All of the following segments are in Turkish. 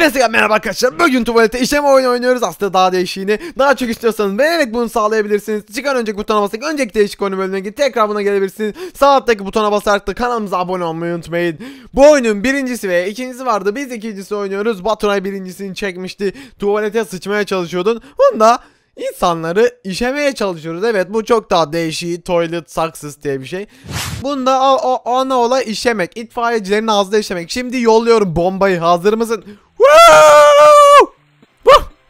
Hepinize merhaba arkadaşlar. Bugün tuvalete işlem oyunu oynuyoruz. Aslında daha değişiğini daha çok istiyorsanız beğenerek bunu sağlayabilirsiniz. Çıkan önceki butona basarak önceki değişik oyunu bölümüne gidip tekrar buna gelebilirsiniz. Sağ alttaki butona basarak da kanalımıza abone olmayı unutmayın. Bu oyunun birincisi ve ikincisi vardı. Biz ikincisi oynuyoruz. Baturay birincisini çekmişti. Tuvalete sıçmaya çalışıyordun. Bunda İnsanları işemeye çalışıyoruz. Evet bu çok daha değişik. Toilet success diye bir şey. Bunda o, o, ana olay işemek. İtfaiyecilerin ağzında işemek. Şimdi yolluyorum bombayı. Hazır mısın?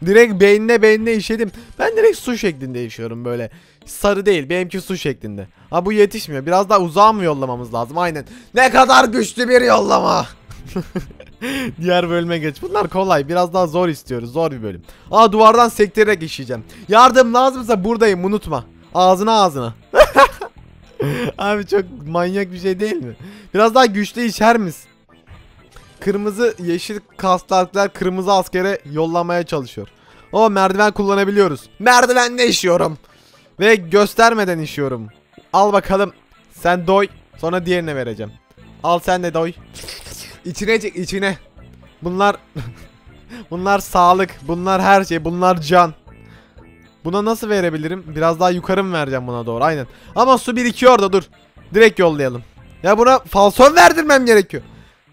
Direkt beynine beynine işedim. Ben direkt su şeklinde işiyorum böyle. Sarı değil benimki su şeklinde. Ha bu yetişmiyor. Biraz daha uzağa mı yollamamız lazım? Aynen. Ne kadar güçlü bir yollama. Diğer bölüme geç. Bunlar kolay. Biraz daha zor istiyoruz. Zor bir bölüm. Aa duvardan sektirerek işleyeceğim. Yardım lazımsa buradayım unutma. Ağzına ağzına. Abi çok manyak bir şey değil mi? Biraz daha güçlü işer misin? Kırmızı yeşil kaslarklar kırmızı askere yollamaya çalışıyor. O merdiven kullanabiliyoruz. Merdivenle işiyorum. Ve göstermeden işiyorum. Al bakalım. Sen doy. Sonra diğerine vereceğim. Al sen de doy. İçine çek içine. Bunlar bunlar sağlık, bunlar her şey, bunlar can. Buna nasıl verebilirim? Biraz daha yukarı mı vereceğim buna doğru? Aynen. Ama su birikiyor da dur. Direkt yollayalım. Ya buna falson verdirmem gerekiyor.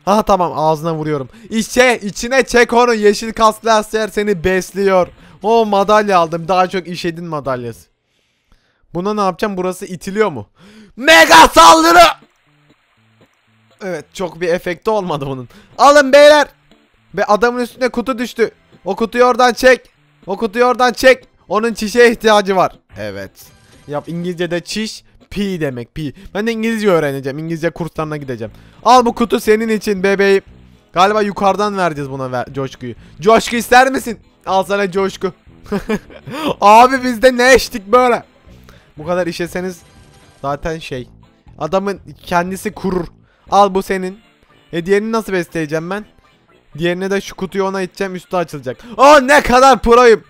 Ha tamam ağzına vuruyorum. İçe içine çek onu yeşil kasklı asker seni besliyor. O madalya aldım. Daha çok işedin madalyası. Buna ne yapacağım? Burası itiliyor mu? Mega saldırı! Evet çok bir efekti olmadı bunun. Alın beyler. Ve adamın üstüne kutu düştü. O kutuyu oradan çek. O kutuyu oradan çek. Onun çişe ihtiyacı var. Evet. Yap İngilizce'de çiş pi demek pi. Ben de İngilizce öğreneceğim. İngilizce kurslarına gideceğim. Al bu kutu senin için bebeğim. Galiba yukarıdan vereceğiz buna ver, coşkuyu. Coşku ister misin? Al sana coşku. Abi bizde ne eştik böyle? Bu kadar işeseniz zaten şey. Adamın kendisi kurur. Al bu senin. E diğerini nasıl besleyeceğim ben? Diğerine de şu kutuyu ona iteceğim üstü açılacak. Oh ne kadar proyum.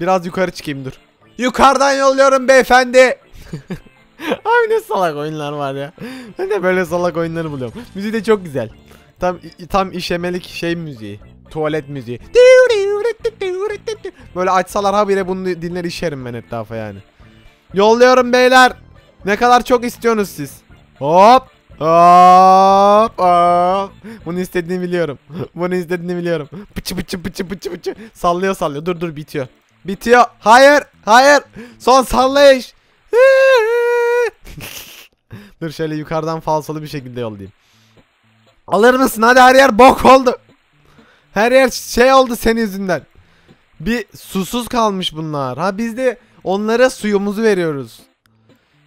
Biraz yukarı çıkayım dur. Yukarıdan yolluyorum beyefendi. Abi ne salak oyunlar var ya. Ben de böyle salak oyunları buluyorum. Müziği de çok güzel. Tam tam işemelik şey müziği. Tuvalet müziği. Böyle açsalar habire bunu dinler işerim ben etrafa yani. Yolluyorum beyler. Ne kadar çok istiyorsunuz siz? Hop. Hop hop. Bunu istediğini biliyorum. Bunu istediğini biliyorum. Pıçı pıçı pıçı pıçı pıçı. Sallıyor sallıyor. Dur dur bitiyor. Bitiyor. Hayır. Hayır. Son sallayış. dur şöyle yukarıdan falsolu bir şekilde yollayayım. Alır mısın? Hadi her yer bok oldu. Her yer şey oldu senin yüzünden. Bir susuz kalmış bunlar. Ha biz de onlara suyumuzu veriyoruz.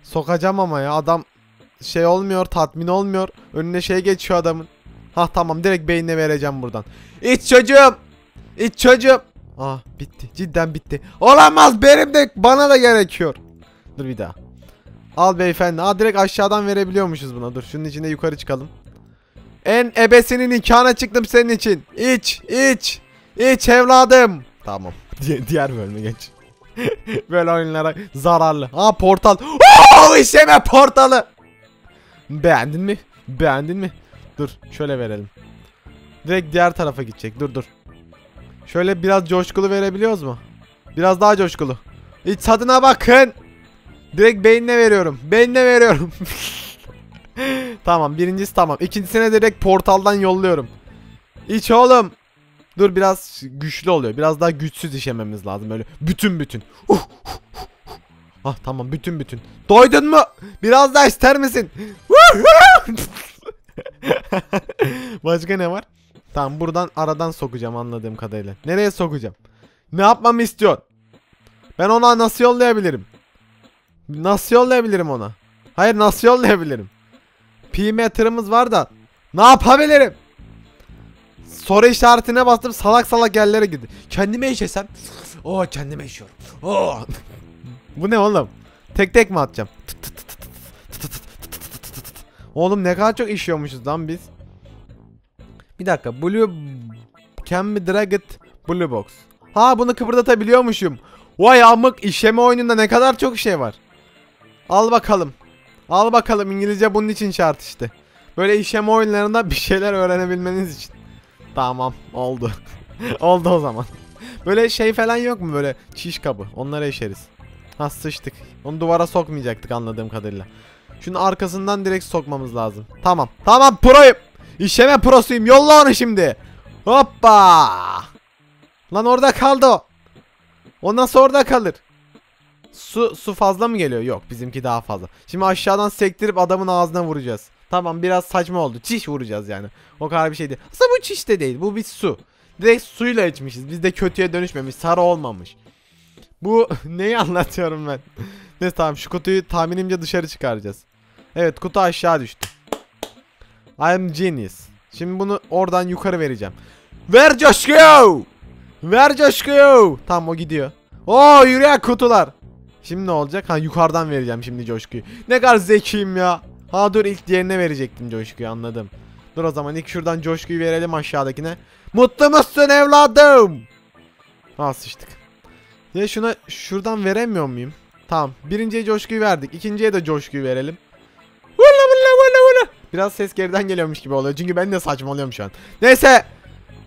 Sokacağım ama ya adam şey olmuyor tatmin olmuyor. Önüne şey geçiyor adamın. Ha tamam direkt beynine vereceğim buradan. İç çocuğum. İç çocuğum. Ah bitti cidden bitti. Olamaz benim de bana da gerekiyor. Dur bir daha. Al beyefendi. Aa direkt aşağıdan verebiliyormuşuz buna. Dur şunun içinde yukarı çıkalım. En ebesinin nikahına çıktım senin için. İç iç. İç evladım. Tamam. Di diğer bölüme geç. Böyle oyunlara zararlı. Aa portal. Oo işeme portalı. Beğendin mi? Beğendin mi? Dur şöyle verelim. Direkt diğer tarafa gidecek. Dur dur. Şöyle biraz coşkulu verebiliyoruz mu? Biraz daha coşkulu. İç tadına bakın. Direkt beynine veriyorum. Beynine veriyorum. tamam birincisi tamam. İkincisine direkt portaldan yolluyorum. İç oğlum. Dur biraz güçlü oluyor. Biraz daha güçsüz işememiz lazım böyle. Bütün bütün. Uh, uh, uh. Ah tamam bütün bütün. Doydun mu? Biraz daha ister misin? Başka ne var? Tamam buradan aradan sokacağım anladığım kadarıyla. Nereye sokacağım? Ne yapmamı istiyorsun? Ben ona nasıl yollayabilirim? Nasıl yollayabilirim ona? Hayır nasıl yollayabilirim? Pi metremiz var da ne yapabilirim? Soru işaretine bastım salak salak yerlere girdi. Kendime işesem. Oo kendime işiyorum. Oo. Bu ne oğlum? Tek tek mi atacağım? Oğlum ne kadar çok işiyormuşuz lan biz. Bir dakika. Blue can be dragged blue box. Ha bunu kıpırdatabiliyormuşum. Vay amık işeme oyununda ne kadar çok şey var. Al bakalım. Al bakalım İngilizce bunun için şart işte. Böyle işeme oyunlarında bir şeyler öğrenebilmeniz için. Tamam oldu. oldu o zaman. Böyle şey falan yok mu böyle çiş kabı? Onlara eşeriz. Ha sıçtık. Onu duvara sokmayacaktık anladığım kadarıyla. Şunun arkasından direkt sokmamız lazım. Tamam. Tamam proyum. İşleme prosuyum. Yolla onu şimdi. Hoppa. Lan orada kaldı o. O nasıl orada kalır? Su su fazla mı geliyor? Yok bizimki daha fazla. Şimdi aşağıdan sektirip adamın ağzına vuracağız. Tamam biraz saçma oldu. Çiş vuracağız yani. O kadar bir şey değil. Aslında bu çiş de değil. Bu bir su. Direkt suyla içmişiz. Biz de kötüye dönüşmemiş. Sarı olmamış. Bu neyi anlatıyorum ben? Neyse tamam şu kutuyu tahminimce dışarı çıkaracağız. Evet kutu aşağı düştü. I am genius. Şimdi bunu oradan yukarı vereceğim. Ver coşkuyu! Ver coşkuyu! Tamam o gidiyor. Oo yürüyen kutular. Şimdi ne olacak? Ha yukarıdan vereceğim şimdi coşkuyu. Ne kadar zekiyim ya. Ha dur ilk diğerine verecektim coşkuyu anladım. Dur o zaman ilk şuradan coşkuyu verelim aşağıdakine. Mutlu musun evladım? Ha sıçtık. Ya şuna şuradan veremiyor muyum? Tamam. Birinciye coşkuyu verdik. İkinciye de coşkuyu verelim. Valla valla valla valla. Biraz ses geriden geliyormuş gibi oluyor. Çünkü ben de saçmalıyorum şu an. Neyse.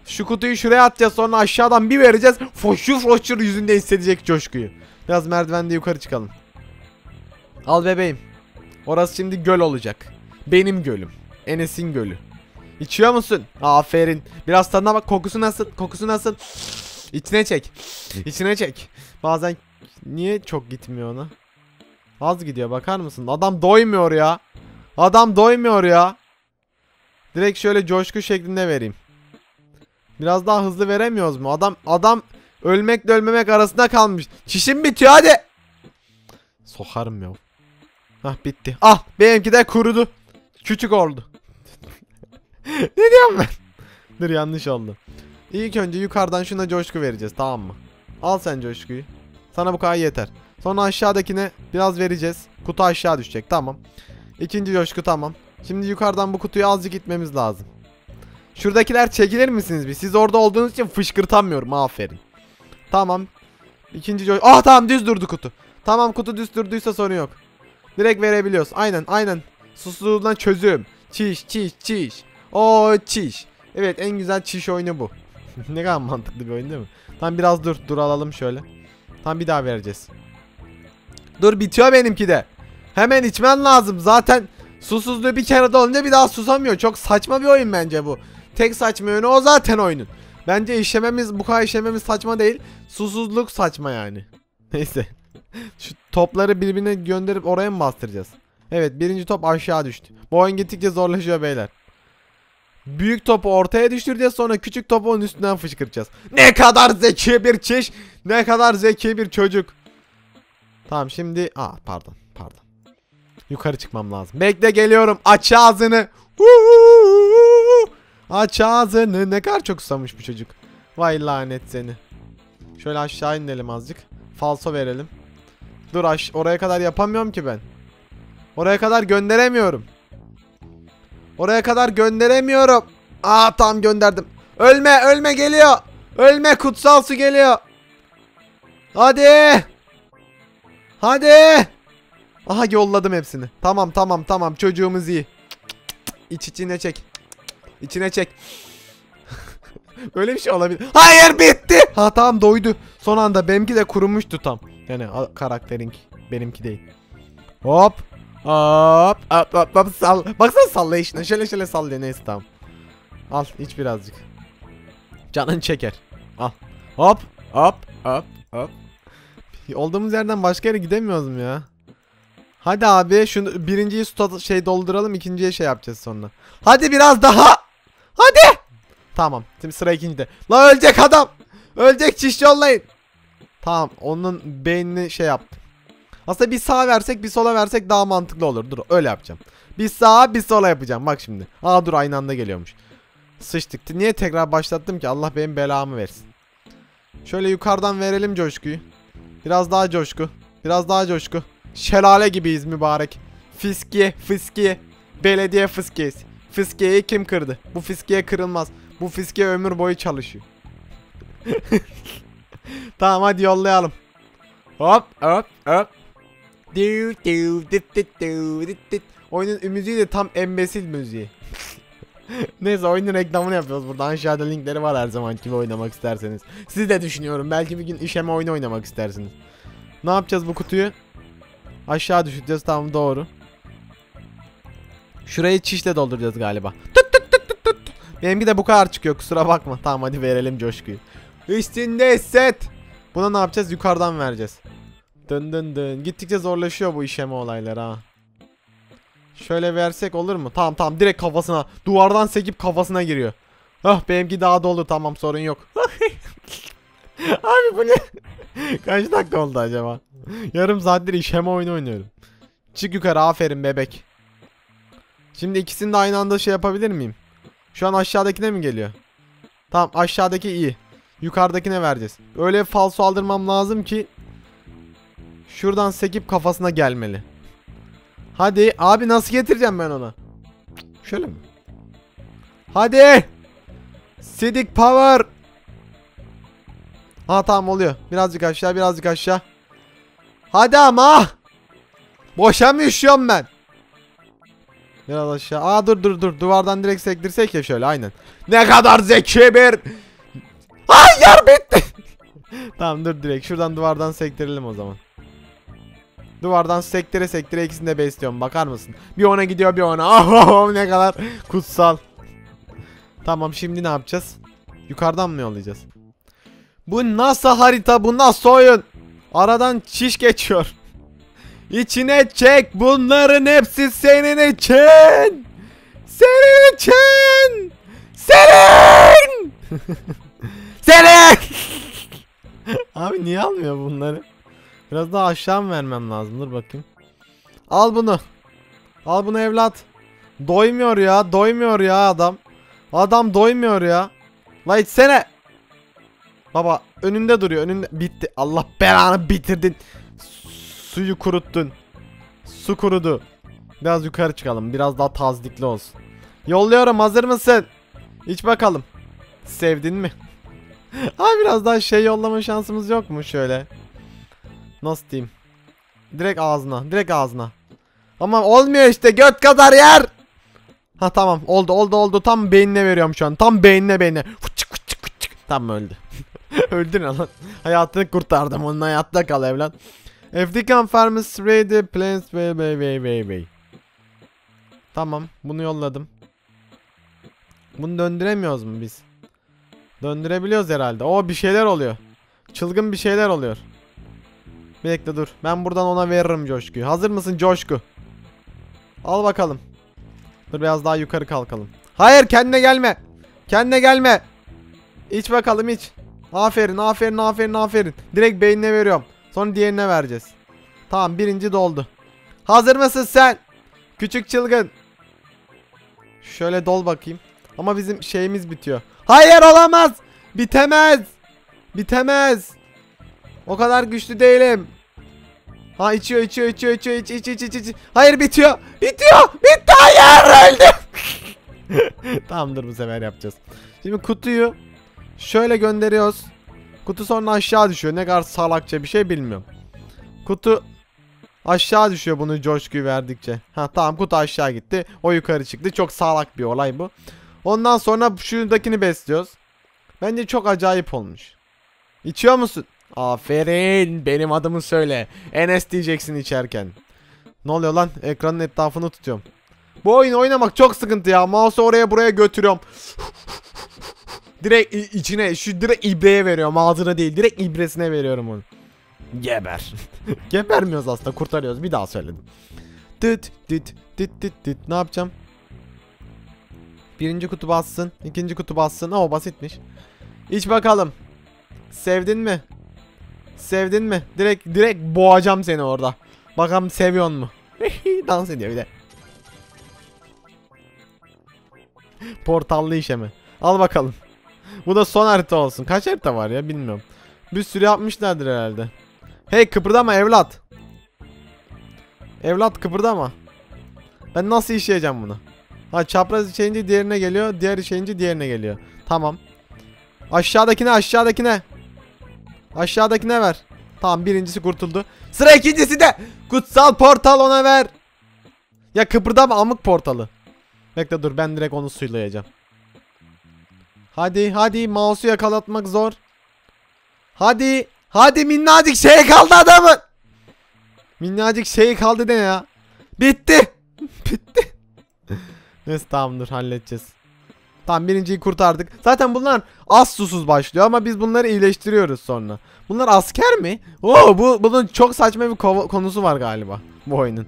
Şu kutuyu şuraya atacağız sonra aşağıdan bir vereceğiz. Foşur foşur yüzünde hissedecek coşkuyu. Biraz merdivende yukarı çıkalım. Al bebeğim. Orası şimdi göl olacak. Benim gölüm. Enes'in gölü. İçiyor musun? Aferin. Biraz tadına bak. Kokusu nasıl? Kokusu nasıl? İçine çek. İçine çek. Bazen niye çok gitmiyor ona? Az gidiyor bakar mısın? Adam doymuyor ya. Adam doymuyor ya. Direkt şöyle coşku şeklinde vereyim. Biraz daha hızlı veremiyoruz mu? Adam adam ölmekle ölmemek arasında kalmış. Çişim bitiyor hadi. Sokarım ya. Hah bitti. Ah benimki de kurudu. Küçük oldu. ne diyorum ben? Dur yanlış oldu. İlk önce yukarıdan şuna coşku vereceğiz tamam mı? Al sen coşkuyu. Sana bu kadar yeter. Sonra aşağıdakine biraz vereceğiz. Kutu aşağı düşecek tamam. İkinci coşku tamam. Şimdi yukarıdan bu kutuyu azıcık gitmemiz lazım. Şuradakiler çekilir misiniz bir? Siz orada olduğunuz için fışkırtamıyorum aferin. Tamam. İkinci coşku. Ah tamam düz durdu kutu. Tamam kutu düz durduysa sorun yok. Direkt verebiliyoruz. Aynen aynen. Susuzluğundan çözüm. Çiş çiş çiş. O çiş. Evet en güzel çiş oyunu bu. ne kadar mantıklı bir oyun değil mi? Tamam biraz dur. Dur alalım şöyle. Tamam bir daha vereceğiz. Dur bitiyor benimki de. Hemen içmen lazım. Zaten susuzluğu bir kere de olunca bir daha susamıyor. Çok saçma bir oyun bence bu. Tek saçma yönü o zaten oyunun. Bence işlememiz bu kadar işlememiz saçma değil. Susuzluk saçma yani. Neyse. Şu topları birbirine gönderip oraya mı bastıracağız? Evet birinci top aşağı düştü. Bu oyun gittikçe zorlaşıyor beyler. Büyük topu ortaya düşüreceğiz sonra küçük topu onun üstünden fışkıracağız. Ne kadar zeki bir çiş. Ne kadar zeki bir çocuk. Tamam şimdi... Aa pardon pardon. Yukarı çıkmam lazım. Bekle geliyorum. Aç ağzını. Huuu. Aç ağzını. Ne kadar çok susamış bu çocuk. Vay lanet seni. Şöyle aşağı inelim azıcık. Falso verelim. Dur aş oraya kadar yapamıyorum ki ben. Oraya kadar gönderemiyorum. Oraya kadar gönderemiyorum. Aa tam gönderdim. Ölme ölme geliyor. Ölme kutsal su geliyor. Hadi. Hadi. Aha yolladım hepsini. Tamam tamam tamam çocuğumuz iyi. İç içine çek. İçine çek. Öyle bir şey olabilir. Hayır bitti. Ha tamam doydu. Son anda benimki de kurumuştu tam. Yani a- karakterin benimki değil. Hop. Hop. Hop hop hop sal. Baksana sallayışına. Şöyle şöyle sallıyor neyse tamam. Al iç birazcık. Canın çeker. Al. Hop. Hop. Hop. Hop. Olduğumuz yerden başka yere gidemiyoruz mu ya? Hadi abi şunu birinciyi su şey dolduralım ikinciye şey yapacağız sonra. Hadi biraz daha. Hadi. Tamam. Şimdi sıra ikincide. La ölecek adam. Ölecek çiş yollayın. Tamam onun beynini şey yaptım. Aslında bir sağa versek bir sola versek daha mantıklı olur. Dur öyle yapacağım. Bir sağa bir sola yapacağım. Bak şimdi. Aa dur aynı anda geliyormuş. Sıçtık. Niye tekrar başlattım ki? Allah benim belamı versin. Şöyle yukarıdan verelim coşkuyu. Biraz daha coşku. Biraz daha coşku. Şelale gibiyiz mübarek. Fiskiye, fıskiye. Belediye fıskiyesi. Fiskiyeyi kim kırdı? Bu fiskiye kırılmaz. Bu fiskiye ömür boyu çalışıyor. tamam hadi yollayalım. Hop hop hop. Diu diu dit dit diu dit dit. Oyunun müziği de tam embesil müziği. Neyse oyunun reklamını yapıyoruz burada. Aşağıda linkleri var her zaman gibi oynamak isterseniz. Siz de düşünüyorum. Belki bir gün işeme oyunu oynamak istersiniz. Ne yapacağız bu kutuyu? Aşağı düşüreceğiz. Tamam doğru. Şurayı çişle dolduracağız galiba. Tut tut tut tut tut. Benimki de bu kadar çıkıyor kusura bakma. Tamam hadi verelim coşkuyu. Üstünde set. Buna ne yapacağız? Yukarıdan vereceğiz. Dın dın dın. Gittikçe zorlaşıyor bu işeme olayları ha. Şöyle versek olur mu? Tamam tamam direkt kafasına. Duvardan sekip kafasına giriyor. Ah benimki daha dolu tamam sorun yok. Abi bu ne? Kaç dakika oldu acaba? Yarım saattir işeme oyunu oynuyorum. Çık yukarı aferin bebek. Şimdi ikisini de aynı anda şey yapabilir miyim? Şu an aşağıdakine mi geliyor? Tamam aşağıdaki iyi. Yukarıdakine vereceğiz. Öyle falso aldırmam lazım ki şuradan sekip kafasına gelmeli. Hadi abi nasıl getireceğim ben ona? Şöyle mi? Hadi. Sidik power. Ha tamam oluyor. Birazcık aşağı birazcık aşağı. Hadi ama. Boşa mı üşüyorum ben? Biraz aşağı. Aa dur dur dur. Duvardan direkt sektirsek ya şöyle aynen. Ne kadar zeki bir. Hayır bitti. tamam dur direkt. Şuradan duvardan sektirelim o zaman. Duvardan sektire sektire ikisini de besliyorum. Bakar mısın? Bir ona gidiyor bir ona. Oh, ne kadar kutsal. Tamam şimdi ne yapacağız? Yukarıdan mı yollayacağız? Bu nasıl harita? Bu nasıl oyun? Aradan çiş geçiyor. İçine çek. Bunların hepsi senin için. Senin için. Senin. senin. Abi niye almıyor bunları? Biraz daha aşağı mı vermem lazım? Dur bakayım. Al bunu. Al bunu evlat. Doymuyor ya. Doymuyor ya adam. Adam doymuyor ya. La içsene. Baba önünde duruyor. Önünde. Bitti. Allah belanı bitirdin. Suyu kuruttun. Su kurudu. Biraz yukarı çıkalım. Biraz daha tazdikli olsun. Yolluyorum. Hazır mısın? İç bakalım. Sevdin mi? ha biraz daha şey yollama şansımız yok mu şöyle? Nasıl diyeyim? Direkt ağzına. Direkt ağzına. Ama olmuyor işte. Göt kadar yer. Ha tamam. Oldu oldu oldu. Tam beynine veriyorum şu an. Tam beynine beynine. Fıçık fıçık fıçık. Tam öldü. Öldün lan. Hayatını kurtardım. Onun hayatta kal evlat. African Farmers Ready Plants way way way way way. Tamam. Bunu yolladım. Bunu döndüremiyoruz mu biz? Döndürebiliyoruz herhalde. O bir şeyler oluyor. Çılgın bir şeyler oluyor. Bekle dur. Ben buradan ona veririm coşkuyu. Hazır mısın coşku? Al bakalım. Dur biraz daha yukarı kalkalım. Hayır kendine gelme. Kendine gelme. İç bakalım iç. Aferin aferin aferin aferin. Direkt beynine veriyorum. Sonra diğerine vereceğiz. Tamam birinci doldu. Hazır mısın sen? Küçük çılgın. Şöyle dol bakayım. Ama bizim şeyimiz bitiyor. Hayır olamaz. Bitemez. Bitemez. O kadar güçlü değilim. Ha içiyor içiyor içiyor içiyor iç iç iç iç iç. Hayır bitiyor. Bitiyor. Bitti hayır öldüm. Tamamdır bu sefer yapacağız. Şimdi kutuyu şöyle gönderiyoruz. Kutu sonra aşağı düşüyor. Ne kadar salakça bir şey bilmiyorum. Kutu aşağı düşüyor bunu coşkuyu verdikçe. Ha tamam kutu aşağı gitti. O yukarı çıktı. Çok salak bir olay bu. Ondan sonra şuradakini besliyoruz. Bence çok acayip olmuş. İçiyor musun? Aferin. Benim adımı söyle. Enes diyeceksin içerken. Ne oluyor lan? Ekranın etrafını tutuyorum. Bu oyunu oynamak çok sıkıntı ya. Mouse'u oraya buraya götürüyorum. Direkt içine şu direkt ibreye veriyorum. Ağzına değil. Direkt ibresine veriyorum onu. Geber. Gebermiyoruz aslında. Kurtarıyoruz. Bir daha söyledim. Tıt tıt tıt tıt tıt. Ne yapacağım? Birinci kutu bassın. ikinci kutu bassın. O basitmiş. İç bakalım. Sevdin mi? Sevdin mi? Direkt direkt boğacağım seni orada. Bakalım seviyor mu? Dans ediyor bir de. Portallı işe mi? Al bakalım. Bu da son harita olsun. Kaç harita var ya bilmiyorum. Bir sürü yapmışlardır herhalde. Hey kıpırdama evlat. Evlat kıpırdama. Ben nasıl işleyeceğim bunu? Ha çapraz işleyince diğerine geliyor. Diğer işleyince diğerine geliyor. Tamam. Aşağıdakine aşağıdakine. Aşağıdakine ver. Tamam birincisi kurtuldu. Sıra ikincisi de. Kutsal portal ona ver. Ya kıpırdama amık portalı. Bekle dur ben direkt onu suylayacağım. Hadi hadi mouse'u yakalatmak zor. Hadi hadi minnacık şey kaldı adamın. Minnacık şey kaldı ne ya? Bitti. Bitti. Neyse tamam dur halledeceğiz. Tamam birinciyi kurtardık. Zaten bunlar az susuz başlıyor ama biz bunları iyileştiriyoruz sonra. Bunlar asker mi? Oo bu bunun çok saçma bir konusu var galiba bu oyunun.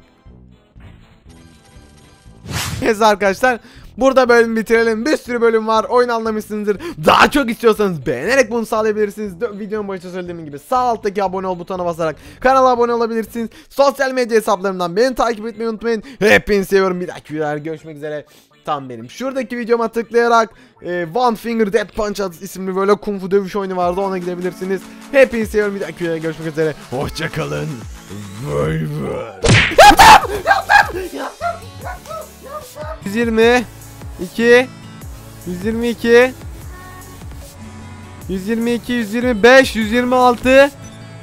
Neyse arkadaşlar burada bölümü bitirelim. Bir sürü bölüm var. Oyun anlamışsınızdır. Daha çok istiyorsanız beğenerek bunu sağlayabilirsiniz. Dö- Videonun başında söylediğim gibi sağ alttaki abone ol butonuna basarak kanala abone olabilirsiniz. Sosyal medya hesaplarımdan beni takip etmeyi unutmayın. Hepinizi seviyorum. Bir dahaki videolarda görüşmek üzere. Tam benim. Şuradaki videoma tıklayarak e, One Finger Death Punch adı- isimli böyle kung fu dövüş oyunu vardı ona gidebilirsiniz. Hepinizi seviyorum. Bir dahaki videoda görüşmek üzere. Hoşçakalın. Bay bay. 120 2 122 122 125 126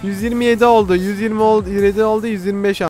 127 oldu. 120 oldu, 127 oldu, 125